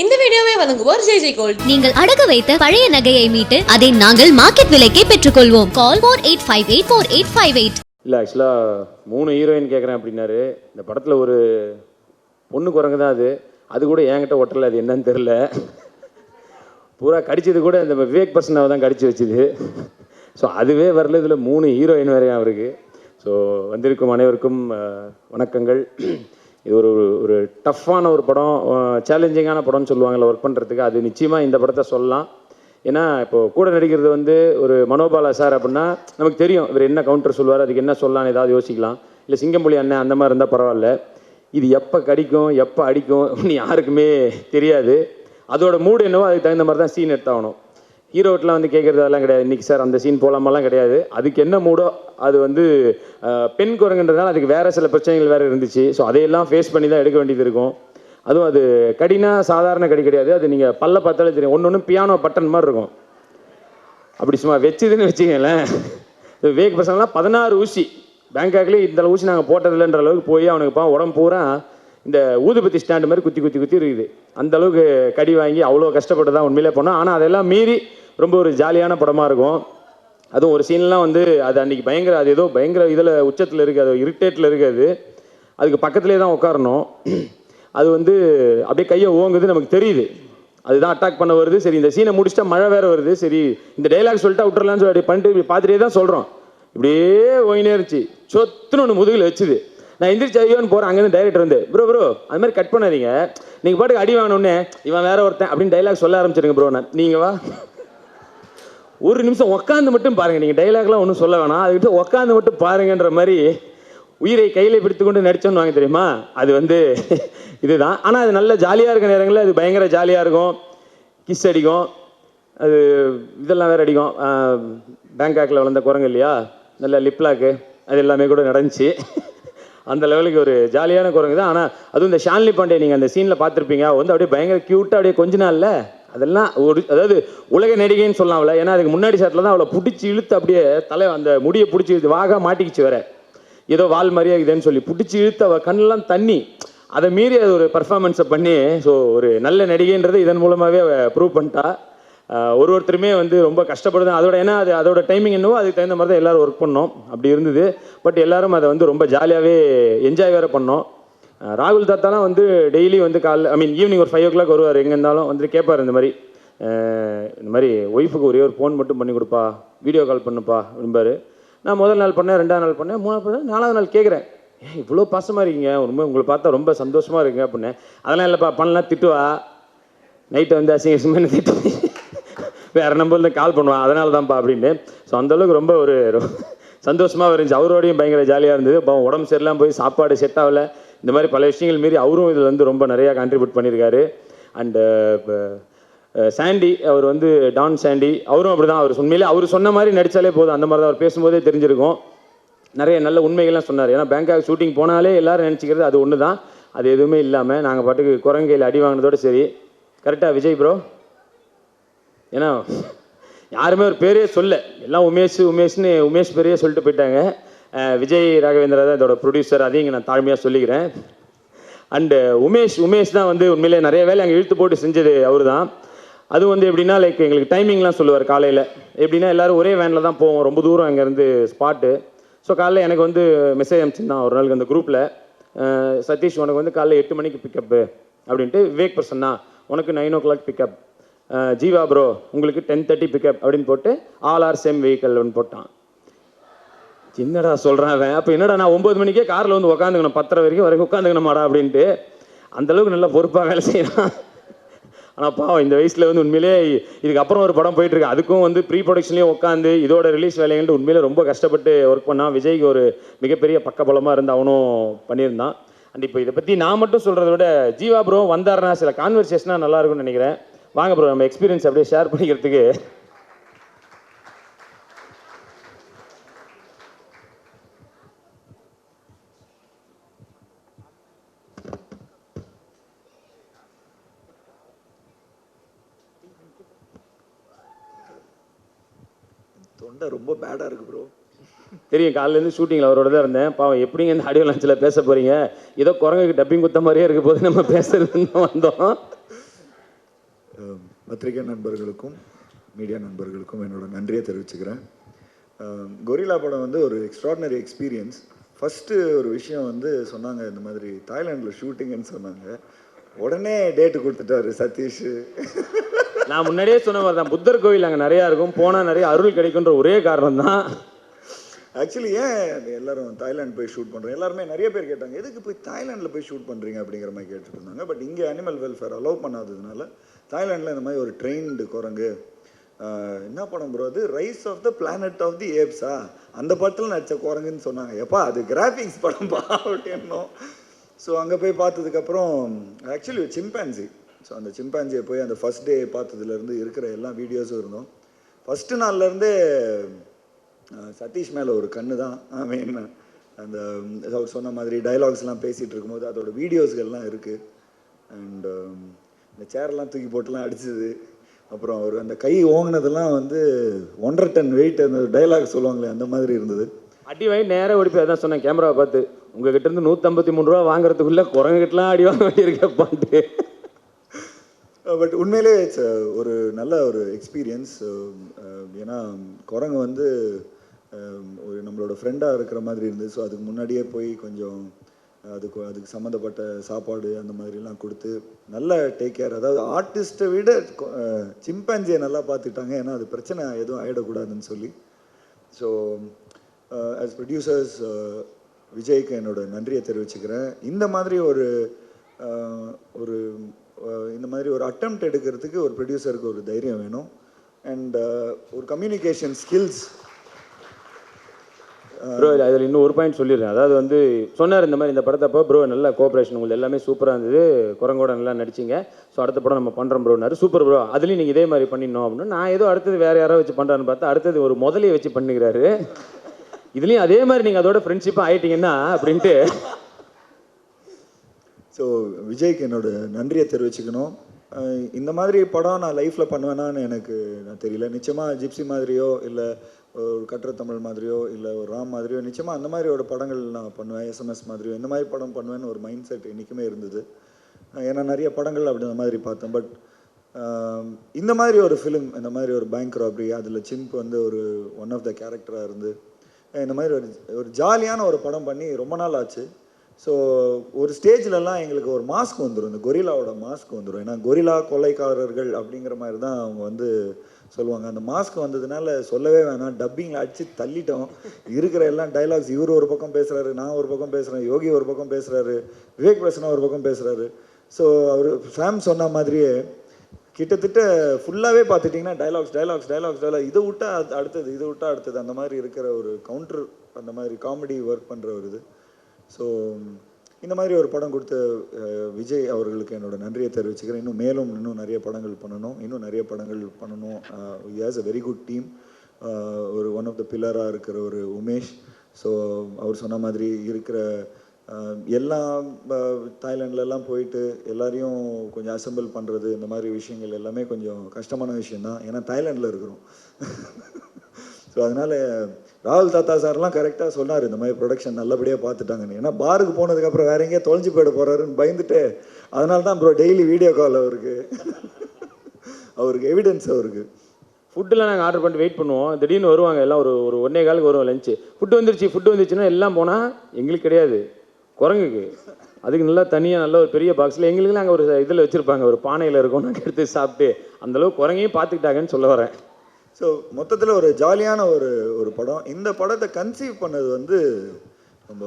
இந்த வீடியோவை வழங்குவோர் ஜெய் ஜெய் கோல்ட். நீங்கள் அடகு வைத்த பழைய நகையை மீட்டு அதை நாங்கள் மார்க்கெட் விலைக்கே பெற்றுக்கொள்வோம். Call four eight five eight four eight five eight இல்லை ஆக்சுவலாக மூணு ஹீரோயின் கேட்குறேன் அப்படின்னாரு. இந்த படத்தில் ஒரு பொண்ணு குரங்கு தான் அது. அது கூட என்கிட்ட ஒட்டலை அது என்னன்னு தெரில பூரா கடிச்சது கூட இந்த விவேக் பர்சனாவை தான் கடிச்சு வச்சுது. ஸோ அதுவே வரல இதில் மூணு ஹீரோயின் வேறையும் அவருக்கு. ஸோ வந்திருக்கும் அனைவருக்கும் வணக்கங்கள். இது ஒரு ஒரு டஃப்பான ஒரு படம் சேலஞ்சிங்கான படம்னு சொல்லுவாங்கல்ல ஒர்க் பண்ணுறதுக்கு அது நிச்சயமாக இந்த படத்தை சொல்லலாம். ஏன்னா இப்போ கூட நடிக்கிறது வந்து ஒரு மனோபாலா சார் அப்படின்னா நமக்கு தெரியும் இவர் என்ன கவுண்டர் சொல்லுவார் அதுக்கு என்ன சொல்லலாம்னு ஏதாவது யோசிக்கலாம். இல்லை சிங்கம்புலி அண்ணன் அந்த மாதிரி இருந்தால் பரவாயில்ல. இது எப்போ கடிக்கும் எப்போ அடிக்கும் அப்படின்னு யாருக்குமே தெரியாது. அதோட மூடு என்னவோ அதுக்கு தகுந்த மாதிரி தான் சீன் எடுத்தாகணும். ஹீரோட்டெலாம் வந்து கேட்குறது அதெல்லாம் கிடையாது. இன்றைக்கி சார் அந்த சீன் போகலாமெல்லாம் கிடையாது. அதுக்கு என்ன மூடோ அது வந்து பெண் குரங்குன்றதுனால அதுக்கு வேறு சில பிரச்சனைகள் வேறு இருந்துச்சு. ஸோ அதையெல்லாம் ஃபேஸ் பண்ணி தான் எடுக்க வேண்டியது இருக்கும். அதுவும் அது கடினா சாதாரண கடி கிடையாது. அது நீங்கள் பல்ல பார்த்தாலே தெரியும். ஒன்று ஒன்று பியானோ பட்டன் மாதிரி இருக்கும். அப்படி சும்மா வச்சுதுன்னு வச்சுக்கங்களேன். வேக் விவேக் பசங்களாம் பதினாறு ஊசி. பேங்காக்லேயே இந்த ஊசி நாங்கள் போட்டதில்லைன்ற அளவுக்கு போய் அவனுக்கு பா உடம்பு பூரா இந்த ஊதுபத்தி ஸ்டாண்டு மாதிரி குத்தி குத்தி குத்தி இருக்குது. அந்த அளவுக்கு கடி வாங்கி அவ்வளோ கஷ்டப்பட்டு தான் உண்மையிலே போனோம். ஆனால் அதெல்லாம் மீறி ரொம்ப ஒரு ஜாலியான படமாக இருக்கும். அதுவும் ஒரு சீன்லாம் வந்து அது அன்றைக்கி பயங்கர அது ஏதோ பயங்கர இதில் உச்சத்தில் இருக்குது அது இரிட்டேட்டில் இருக்காது அதுக்கு பக்கத்துலேயே தான் உட்காரணும் அது வந்து அப்படியே கையை ஓங்குது நமக்கு தெரியுது. அதுதான் அட்டாக் பண்ண வருது. சரி இந்த சீனை முடிச்சிட்டா மழை வேறு வருது. சரி இந்த டைலாக் சொல்லிட்டா விட்டுறலாம்னு சொல்லி அப்படி பண்ணிட்டு இப்படி பார்த்துட்டே தான் சொல்கிறோம் இப்படியே ஓயினே இருந்துச்சு சொத்துன்னு ஒன்று முதுகில் வச்சுது. நான் எந்திரிச்சு ஐயோன்னு போகிறேன் அங்கேருந்து டைரக்டர் வந்து ப்ரோ ப்ரோ அது மாதிரி கட் பண்ணாதீங்க. நீங்கள் பாட்டுக்கு அடி வாங்கினோடனே இவன் வேற ஒருத்தன் அப்படின்னு டைலாக் சொல்ல ஆரம்பிச்சிருங்க ப்ரோ நான். நீங்கள் வா. ஒரு நிமிஷம் உட்காந்து மட்டும் பாருங்க. நீங்கள் டைலாக்லாம் ஒன்றும் சொல்ல வேணாம். அதுக்கிட்ட உட்காந்து மட்டும் பாருங்கன்ற மாதிரி உயிரை கையில் பிடித்து கொண்டு நடிச்சோன்னு வாங்க தெரியுமா? அது வந்து இதுதான். ஆனால் அது நல்ல ஜாலியாக இருக்க நேரங்களில் அது பயங்கர ஜாலியாக இருக்கும். கிஸ் அடிக்கும். அது இதெல்லாம் வேற அடிக்கும். பேங்காக்கில் வளர்ந்த குரங்கு இல்லையா? நல்ல லிப்லாக்கு அது எல்லாமே கூட நடந்துச்சு. அந்த லெவலுக்கு ஒரு ஜாலியான குரங்கு தான். ஆனால் அதுவும் இந்த ஷான்லி பாண்டே நீங்கள் அந்த சீனில் பார்த்துருப்பீங்க. வந்து அப்படியே பயங்கர க்யூட்டாக அப்படியே கொஞ்ச நாள்ல அதெல்லாம் ஒரு அதாவது உலக நடிகைன்னு சொல்லலாம்ல ஏன்னா அதுக்கு முன்னாடி ஷாட்டில் தான் அவளை பிடிச்சி இழுத்து அப்படியே தலை அந்த முடியை பிடிச்சி இழுத்து வாகா மாட்டிக்கிச்சு வேற. ஏதோ வால் மாதிரியா இருக்குதுன்னு சொல்லி பிடிச்சி இழுத்து அவள் கண்ணெல்லாம் தண்ணி. அதை மீறி அது ஒரு பர்ஃபார்மன்ஸை பண்ணி ஸோ ஒரு நல்ல நடிகைன்றது இதன் மூலமாகவே அவள் ப்ரூவ் பண்ணிட்டா. ஒரு ஒருத்தருமே வந்து ரொம்ப கஷ்டப்படுது அதோட ஏன்னா அது அதோட டைமிங் என்னவோ அதுக்கு தகுந்த மாதிரி தான் எல்லோரும் ஒர்க் பண்ணோம். அப்படி இருந்தது. பட் எல்லாரும் அதை வந்து ரொம்ப ஜாலியாகவே என்ஜாய் வேறு பண்ணோம். ராகுல் தாத்தாலாம் வந்து டெய்லி வந்து காலைல ஐ மீன் ஈவினிங் ஒரு ஃபைவ் ஓ கிளாக் வருவார். எங்கே இருந்தாலும் வந்து கேட்பார் இந்த மாதிரி. இந்த மாதிரி ஒய்ஃபுக்கு ஒரே ஒரு ஃபோன் மட்டும் பண்ணி கொடுப்பா வீடியோ கால் பண்ணுப்பா அப்படிம்பாரு நான் முதல் நாள் பண்ணேன் ரெண்டாவது நாள் பண்ணேன் மூணாவது பண்ணேன் நாலாவது நாள் கேட்குறேன் ஏன் இவ்வளோ பாசமாக இருக்கீங்க. ரொம்ப உங்களை பார்த்தா ரொம்ப சந்தோஷமாக இருக்குங்க அப்படின்னேன் அதெல்லாம் இல்லைப்பா பண்ணலாம் திட்டுவா. நைட்டை வந்து அசிங்க அசிங்கமாக திட்டு. வேறு நம்பர்லேருந்து கால் பண்ணுவான் அதனால தான்ப்பா அப்படின்னு. ஸோ அந்தளவுக்கு ரொம்ப ஒரு சந்தோஷமாக இருந்துச்சு. அவரோடையும் பயங்கர ஜாலியாக இருந்தது. இப்போ உடம்பு சரியில்லாம போய் சாப்பாடு செட் ஆகல. இந்த மாதிரி பல விஷயங்கள் மீறி அவரும் இதில் வந்து ரொம்ப நிறையா கான்ட்ரிபியூட் பண்ணியிருக்காரு. Uh, அண்டு சாண்டி அவர் வந்து டான் சாண்டி அவரும் அப்படி தான் அவர் உண்மையிலே அவர் சொன்ன மாதிரி நடித்தாலே போதும். அந்த மாதிரி தான் அவர் பேசும்போதே தெரிஞ்சிருக்கும். நிறைய நல்ல உண்மைகள்லாம் சொன்னார். ஏன்னா பேங்காக் ஷூட்டிங் போனாலே எல்லாரும் நினச்சிக்கிறது அது ஒன்று தான் அது எதுவுமே இல்லாமல் நாங்கள் பாட்டுக்கு குரங்கையில் அடி வாங்கினதோட சரி. கரெக்டாக விஜய் ப்ரோ ஏன்னா யாருமே ஒரு பேரே சொல்ல. எல்லாம் உமேஷ் உமேஷ்னு உமேஷ் பேரையே சொல்லிட்டு போயிட்டாங்க. விஜய் ராகவேந்திரா தான் இதோட ப்ரொடியூசர் அதையும் இங்கே நான் தாழ்மையாக சொல்லிக்கிறேன். அண்டு உமேஷ் உமேஷ் தான் வந்து உண்மையிலே நிறைய வேலை அங்கே இழுத்து போட்டு செஞ்சது அவர் தான் அது வந்து எப்படின்னா லைக் எங்களுக்கு டைமிங்லாம் சொல்லுவார் காலையில். எப்படின்னா எல்லாரும் ஒரே வேனில் தான் போவோம். ரொம்ப தூரம் அங்கேருந்து ஸ்பாட்டு ஸோ காலைல எனக்கு வந்து மெசேஜ் அனுப்பிச்சிருந்தான் ஒரு நாளுக்கு அந்த குரூப்பில் சதீஷ் உனக்கு வந்து காலைல எட்டு மணிக்கு பிக்கப்பு அப்படின்ட்டு விவேக் பிரசன்னா உனக்கு nine o'clock pickup Jeeva bro உங்களுக்கு டென் தேர்ட்டி பிக்கப் அப்படின்னு போட்டு ஆல் ஆர் சேம் வெஹிக்கல் அப்படின்னு போட்டான். என்னடா சொல்கிறேன் அவன்? அப்போ என்னடா நான் ஒம்பது மணிக்கே காரில் வந்து உட்காந்துக்கணும் பத்தரை வரைக்கும் வரைக்கும் உட்காந்துக்கணுமாடா அப்படின்ட்டு. அந்தளவுக்கு நல்லா பொறுப்பாக வேலை செய்யலாம் ஆனால் பாவம் இந்த வயசில் வந்து உண்மையிலே இதுக்கப்புறம் ஒரு படம் போயிட்டு இருக்கு. அதுக்கும் வந்து ப்ரீ ப்ரொடக்ஷன்லேயும் உட்காந்து இதோட ரிலீஸ் வேலைகள்ட்டு உண்மையிலே ரொம்ப கஷ்டப்பட்டு ஒர்க் பண்ணான். விஜய்க்கு ஒரு மிகப்பெரிய பக்கபலமாக இருந்து அவனும் பண்ணியிருந்தான். அண்ட் இப்போ இதை பற்றி நான் மட்டும் சொல்கிறத விட ஜீவா ப்ரோ வந்தாருன்னா சில கான்வர்சேஷனாக நல்லாயிருக்கும்னு நினைக்கிறேன். வாங்க ப்ரோ நம்ம எக்ஸ்பீரியன்ஸ் அப்படியே ஷேர் பண்ணிக்கிறதுக்கு. தொண்டை ரொம்ப பேடாக இருக்கு ப்ரோ தெரியும் காலையிலேருந்து ஷூட்டிங்கில் அவரோட தான் இருந்தேன். பாவம் எப்படிங்க இந்த ஆடியோ லான்ச்சில் பேச போகிறீங்க ஏதோ குரங்குக்கு டப்பிங் குத்த மாதிரியே இருக்க போது நம்ம பேசுறதுன்னு தான் வந்தோம். பத்திரிகை நண்பர்களுக்கும் மீடியா நண்பர்களுக்கும் என்னோட நன்றியை தெரிவிச்சுக்கிறேன். அஹ், கொரில்லா படம் வந்து ஒரு எக்ஸ்ட்ராடினரி எக்ஸ்பீரியன்ஸ் ஃபஸ்ட்டு ஒரு விஷயம் வந்து சொன்னாங்க இந்த மாதிரி தாய்லாண்டில் ஷூட்டிங்னு சொன்னாங்க. உடனே டேட்டு கொடுத்துட்டாரு சதீஷ். நான் முன்னாடியே சொன்ன மாதிரி தான். புத்தர் கோவில் அங்கே நிறையா இருக்கும். போனால் நிறைய அருள் கிடைக்குன்ற ஒரே காரணம் தான். ஆக்சுவலி ஏன் எல்லாரும் தாய்லாந்து போய் ஷூட் பண்ணுறோம் எல்லாருமே நிறைய பேர் கேட்டாங்க எதுக்கு போய் தாய்லாண்டில் போய் ஷூட் பண்ணுறீங்க அப்படிங்கிற மாதிரி கேட்டுட்டு இருந்தாங்க. பட் இங்கே அனிமல் வெல்ஃபேர் அலோவ் பண்ணாததுனால தாய்லாண்டில் இந்த மாதிரி ஒரு ட்ரெயின்டு குரங்கு என்ன படம் ப்ரோ அது? Rise of the planet of the ஏப்ஸா அந்த படத்தில் நடிச்ச குரங்குன்னு சொன்னாங்க. எப்பா அது கிராஃபிக்ஸ் படம் பா அப்படின்னோம் ஸோ அங்கே போய் பார்த்ததுக்கப்புறம் ஆக்சுவலி சிம்பான்சி ஸோ அந்த சிம்பான்சியை போய் அந்த ஃபஸ்ட் டே பார்த்ததுலேருந்து இருக்கிற எல்லா வீடியோஸும் இருந்தோம். ஃபஸ்ட்டு நாள்லேருந்தே சதீஷ் மேலே ஒரு கண்ணு தான். ஐ மீன் அந்த அவர் சொன்ன மாதிரி டைலாக்ஸ்லாம் பேசிகிட்டு இருக்கும்போது அதோட வீடியோஸ்கள்லாம் இருக்குது அண்ட் um, இந்த சேர்லாம் தூக்கி போட்டுலாம் அடிச்சது. அப்புறம் அவர் அந்த கை ஓங்கினதெல்லாம் வந்து ஒன்றரை டன் வெயிட் அந்த டைலாக் சொல்லுவாங்களே அந்த மாதிரி இருந்தது. அடி வாங்கி நேராக ஓடி போய் அதான் சொன்னேன் கேமராவை பார்த்து உங்ககிட்ட இருந்து நூற்றம்பத்தி மூணு ரூபா வாங்குறதுக்குள்ளே குரங்குகிட்டலாம் அடி வாங்க வேண்டியிருக்கப்பான்ட்டு Uh, பட் உண்மையிலே இட்ஸ் ஒரு நல்ல ஒரு எக்ஸ்பீரியன்ஸ் um, um, ஏன்னா குரங்கு வந்து um, ஒரு நம்மளோட ஃப்ரெண்டாக இருக்கிற மாதிரி இருந்தது ஸோ அதுக்கு முன்னாடியே போய் கொஞ்சம் அதுக்கு அதுக்கு சம்மந்தப்பட்ட சாப்பாடு அந்த மாதிரிலாம் கொடுத்து நல்ல டேக் கேர் அதாவது ஆர்டிஸ்ட்டை விட சிம்பன்ஜியை uh, நல்லா பார்த்துட்டாங்க ஏன்னா அது பிரச்சனை எதுவும் ஆகிடக்கூடாதுன்னு சொல்லி. ஸோ ஆஸ் ப்ரொடியூசர்ஸ் விஜய்க்கு என்னோட நன்றியை தெரிவிச்சுக்கிறேன். இந்த மாதிரி ஒரு uh, ஒரு இந்த மாதிரி ஒரு அட்டம்ப்ட் எடுக்கிறதுக்கு ஒரு ப்ரொடியூசருக்கு ஒரு தைரியம் வேணும். அண்ட் ஒரு கம்யூனிகேஷன் ஸ்கில்ஸ் ப்ரோ அதில் இன்னும் ஒரு பாயிண்ட் சொல்லிடுறேன். அதாவது வந்து சொன்னார் இந்த மாதிரி இந்த படத்தப்போ ப்ரோ நல்ல கோஆப்ரேஷன் உங்களுக்கு எல்லாமே சூப்பராக இருந்தது. குரங்கோட நல்லா நடிச்சிங்க. ஸோ அடுத்த படம் நம்ம பண்ணுறோம் ப்ரோனாரு சூப்பர் ப்ரோ அதுலேயும் நீங்கள் இதே மாதிரி பண்ணிடணும் அப்படின்னு. நான் ஏதோ அடுத்தது வேறு யாரோ வச்சு பண்ணுறான்னு பார்த்தா அடுத்தது ஒரு முதலையை வச்சு பண்ணுகிறாரு இதுலேயும் அதே மாதிரி நீங்கள் அதோட ஃப்ரெண்ட்ஷிப்பாக ஆகிட்டீங்கன்னா அப்படின்ட்டு ஸோ விஜய்க்கு என்னோடய நன்றியை தெரிவிச்சுக்கணும். இந்த மாதிரி படம் நான் லைஃப்பில் பண்ணுவேனான்னு எனக்கு நான் தெரியல. நிச்சயமாக ஜிப்சி மாதிரியோ இல்லை ஒரு கட்டுர தமிழ் மாதிரியோ இல்லை ஒரு ராம் மாதிரியோ நிச்சயமாக அந்த மாதிரியோட ஒரு படங்கள் நான் பண்ணுவேன். எஸ்எம்எஸ் மாதிரியோ இந்த மாதிரி படம் பண்ணுவேன்னு ஒரு மைண்ட் செட் என்றைக்குமே இருந்தது ஏன்னா நிறைய படங்கள் அப்படி இந்த மாதிரி பார்த்தேன். பட் இந்த மாதிரி ஒரு ஃபிலிம் இந்த மாதிரி ஒரு பேங்க் ராபரி அதில் சிம்ப் வந்து ஒரு ஒன் ஆஃப் த கேரக்டராக இருந்து இந்த மாதிரி ஒரு ஒரு ஜாலியான ஒரு படம் பண்ணி ரொம்ப நாள் ஆச்சு. ஸோ ஒரு ஸ்டேஜ்லலாம் எங்களுக்கு ஒரு மாஸ்க் வந்துடும் இந்த கொரில்லாவோட மாஸ்க் வந்துடும் ஏன்னா கொரில்லா கொலைக்காரர்கள் அப்படிங்கிற மாதிரி தான் அவங்க வந்து சொல்லுவாங்க. அந்த மாஸ்க் வந்ததுனால சொல்லவே வேணாம். டப்பிங்கில் அடித்து தள்ளிட்டோம். இருக்கிற எல்லாம் டைலாக்ஸ் இவர் ஒரு பக்கம் பேசுகிறாரு நான் ஒரு பக்கம் பேசுகிறேன் யோகி ஒரு பக்கம் பேசுகிறாரு விவேக் பிரசனா ஒரு பக்கம் பேசுகிறாரு ஸோ அவர் ஃபேம் சொன்ன மாதிரியே கிட்டத்தட்ட ஃபுல்லாகவே பார்த்துட்டிங்கன்னா டைலாக்ஸ் டைலாக்ஸ் டைலாக்ஸ் டைலாக் இதை விட்டா அடுத்தது இதை விட்டா அடுத்தது. அந்த மாதிரி இருக்கிற ஒரு கவுண்டர் அந்த மாதிரி காமெடி ஒர்க் பண்ணுற ஒரு இது. ஸோ இந்த மாதிரி ஒரு படம் கொடுத்த விஜய் அவர்களுக்கு என்னோட நன்றியை தெரிவிச்சுக்கிறேன். இன்னும் மேலும் இன்னும் நிறைய படங்கள் பண்ணணும். இன்னும் நிறைய படங்கள் பண்ணணும். Has a very good team ஒரு ஒன் ஆஃப் த பில்லராக இருக்கிற ஒரு உமேஷ். ஸோ அவர் சொன்ன மாதிரி இருக்கிற எல்லா எல்லாம் போயிட்டு எல்லாரையும் கொஞ்சம் அசெம்பிள் பண்ணுறது இந்த மாதிரி விஷயங்கள் எல்லாமே கொஞ்சம் கஷ்டமான விஷயம்தான். ஏன்னா தாய்லாண்டில் இருக்கிறோம். ஸோ அதனால் ராகுல் தாத்தா சார்லாம் கரெக்டாக சொன்னார் இந்த மாதிரி ப்ரொடக்ஷன் நல்லபடியாக பார்த்துட்டாங்கன்னு. ஏன்னா பாருக்கு போனதுக்கப்புறம் வேற எங்கேயோ தொலைஞ்சு போயிட போகிறாருன்னு பயந்துட்டு அதனால தான் ப்ரோ டெய்லி வீடியோ கால் அவருக்கு. அவருக்கு எவிடன்ஸ் அவருக்கு. ஃபுட்டெல்லாம் நாங்கள் ஆர்டர் பண்ணிட்டு வெயிட் பண்ணுவோம். திடீர்னு வருவாங்க எல்லாம் ஒரு ஒரு ஒன்னே காலுக்கு வருவோம் லஞ்சு ஃபுட்டு வந்துருச்சு ஃபுட்டு வந்துருச்சுன்னா எல்லாம் போனால் எங்களுக்கு கிடையாது. குரங்குக்கு. அதுக்கு நல்லா தனியாக நல்ல ஒரு பெரிய பாக்ஸில் எங்களுக்குலாம் அங்கே ஒரு இதில் வச்சுருப்பாங்க ஒரு பானையில் இருக்கும் நாங்கள் எடுத்து சாப்பிட்டு அந்தளவுக்கு குரங்கையும் பார்த்துக்கிட்டாங்கன்னு சொல்ல வரேன். ஸோ மொத்தத்தில் ஒரு ஜாலியான ஒரு ஒரு படம். இந்த படத்தை கன்சீவ் பண்ணது வந்து நம்ம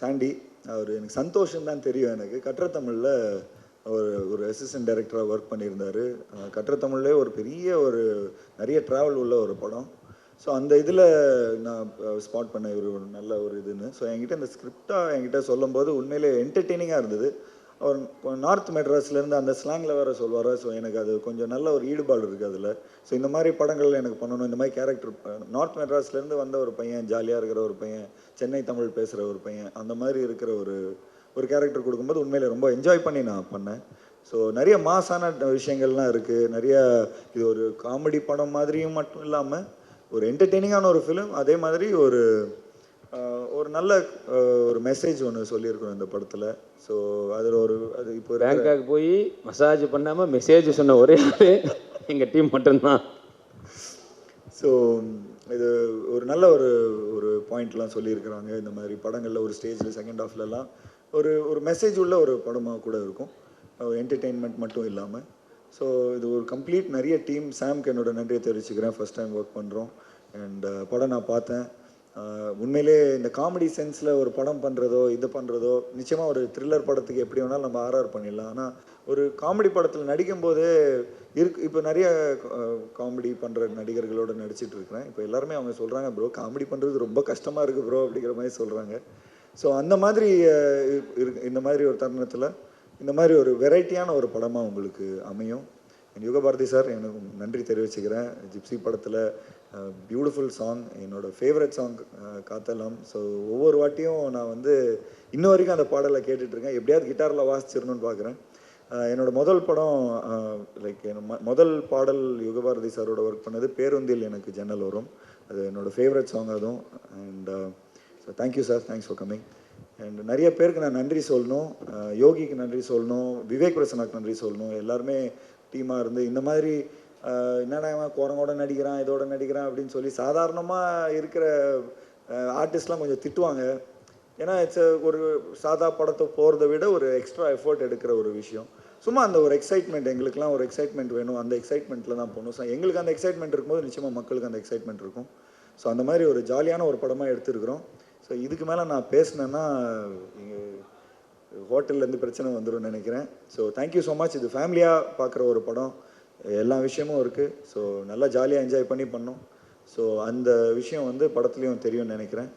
சாண்டி அவர் எனக்கு சந்தோஷம் தான் தெரியும் எனக்கு. கற்றத்தமிழில் அவர் ஒரு அசிஸ்டன்ட் டைரக்டராக ஒர்க் பண்ணியிருந்தார். கற்றத்தமிழ்லே ஒரு பெரிய ஒரு நிறைய ட்ராவல் உள்ள ஒரு படம். ஸோ அந்த இதில் நான் ஸ்பாட் பண்ண ஒரு நல்ல ஒரு இதுன்னு. ஸோ என்கிட்ட இந்த ஸ்கிரிப்டாக என்கிட்ட சொல்லும்போது உண்மையிலே என்டர்டெய்னிங்காக இருந்தது. அவர் நார்த் மெட்ராஸ்லேருந்து அந்த ஸ்லாங்கில் வேறு சொல்வார். ஸோ எனக்கு அது கொஞ்சம் நல்ல ஒரு ஈடுபாடு இருக்குது அதில். ஸோ இந்த மாதிரி படங்கள் எனக்கு பண்ணணும். இந்த மாதிரி கேரக்டர் நார்த் மெட்ராஸ்லேருந்து வந்த ஒரு பையன் ஜாலியாக இருக்கிற ஒரு பையன் சென்னை தமிழ் பேசுகிற ஒரு பையன் அந்த மாதிரி இருக்கிற ஒரு ஒரு கேரக்டர் கொடுக்கும்போது உண்மையிலே ரொம்ப என்ஜாய் பண்ணி நான் பண்ணேன். ஸோ நிறைய மாசான விஷயங்கள்லாம் இருக்குது நிறைய இது ஒரு காமெடி படம் மாதிரியும் மட்டும் இல்லாமல் ஒரு என்டர்டெய்னிங்கான ஒரு ஃபிலிம் அதே மாதிரி ஒரு ஒரு நல்ல ஒரு மெசேஜ் ஒன்று சொல்லியிருக்கோம் இந்த படத்தில். ஸோ அதில் ஒரு அது இப்போ பேங்காக் போய் மசாஜ் பண்ணாமல் மெசேஜ் சொன்ன ஒரே எங்கள் டீம் மட்டும்தான். ஸோ இது ஒரு நல்ல ஒரு ஒரு பாயிண்ட்லாம் சொல்லியிருக்கிறாங்க. இந்த மாதிரி படங்களில் ஒரு ஸ்டேஜில் செகண்ட் ஹாஃப்லலாம் ஒரு ஒரு மெசேஜ் உள்ள ஒரு படமாக கூட இருக்கும். என்டர்டெயின்மெண்ட் மட்டும் இல்லாமல் ஸோ இது ஒரு கம்ப்ளீட் நிறைய டீம் சாம்க்கு என்னோட நன்றியை தெரிவிச்சுக்கிறேன். ஃபர்ஸ்ட் டைம் ஒர்க் பண்ணுறோம் அண்ட் படம் நான் பார்த்தேன். உண்மையிலே இந்த காமெடி சென்ஸில் ஒரு படம் பண்ணுறதோ இது பண்ணுறதோ நிச்சயமாக ஒரு த்ரில்லர் படத்துக்கு எப்படி வேணாலும் நம்ம ஆர்ஆர் பண்ணிடலாம். ஆனால் ஒரு காமெடி படத்தில் நடிக்கும்போதே இருக்கு இப்போ நிறைய காமெடி பண்ணுற நடிகர்களோட நடிச்சிட்டு இருக்கிறேன். இப்போ எல்லாருமே அவங்க சொல்கிறாங்க ப்ரோ காமெடி பண்ணுறது ரொம்ப கஷ்டமாக இருக்குது ப்ரோ அப்படிங்கிற மாதிரி சொல்கிறாங்க ஸோ அந்த மாதிரி இருக்கு இந்த மாதிரி ஒரு தருணத்தில் இந்த மாதிரி ஒரு வெரைட்டியான ஒரு படமாக உங்களுக்கு அமையும். என் யுகபாரதி சார் எனக்கு நன்றி தெரிவிச்சுக்கிறேன். ஜிப்சி படத்தில் பியூட்டிஃபுல் சாங் என்னோட ஃபேவரட் சாங் காத்தலாம் ஸோ ஒவ்வொரு வாட்டியும் நான் வந்து இன்ன வரைக்கும் அந்த பாடலை கேட்டுட்ருக்கேன் எப்படியாவது கிட்டாரில் வாசிச்சிடணும்னு பார்க்குறேன் என்னோட முதல் படம் லைக் முதல் பாடல் யுகபாரதி சாரோட ஒர்க் பண்ணது பேருந்தில் எனக்கு ஜன்னல் வரும் அது என்னோட ஃபேவரட் சாங் அதுவும். And so thank you sir thanks for coming and நிறைய பேருக்கு நான் நன்றி சொல்லணும். யோகிக்கு நன்றி சொல்லணும். விவேக் பிரசனாக்கு நன்றி சொல்லணும். எல்லாருமே டீமாக இருந்து இந்த மாதிரி என்னடா குரங்கோட நடிக்கிறான் இதோட நடிக்கிறான் அப்படின்னு சொல்லி சாதாரணமாக இருக்கிற ஆர்டிஸ்ட்லாம் கொஞ்சம் திட்டுவாங்க. ஏன்னா இட்ஸ் ஒரு சாதா படத்தை போகிறத விட ஒரு எக்ஸ்ட்ரா எஃபோர்ட் எடுக்கிற ஒரு விஷயம். சும்மா அந்த ஒரு எக்ஸைட்மெண்ட் எங்களுக்குலாம் ஒரு எக்ஸைட்மெண்ட் வேணும். அந்த எக்ஸைட்மெண்ட்டில் தான் போகணும். ஸோ எங்களுக்கு அந்த எக்ஸைட்மெண்ட் இருக்கும்போது நிச்சயமாக மக்களுக்கு அந்த எக்ஸைட்மெண்ட் இருக்கும். ஸோ அந்த மாதிரி ஒரு ஜாலியான ஒரு படமாக எடுத்திருக்கிறோம். ஸோ இதுக்கு மேலே நான் பேசினேன்னா இங்கே ஹோட்டல்லேருந்து பிரச்சனை வந்துடும் நினைக்கிறேன். ஸோ தேங்க்யூ ஸோ மச் இது ஃபேமிலியாக பார்க்குற ஒரு படம். எல்லா விஷயமும் இருக்குது ஸோ நல்லா ஜாலியாக என்ஜாய் பண்ணி பண்ணோம். ஸோ அந்த விஷயம் வந்து படத்துலையும் தெரியும்னு நினைக்கிறேன்.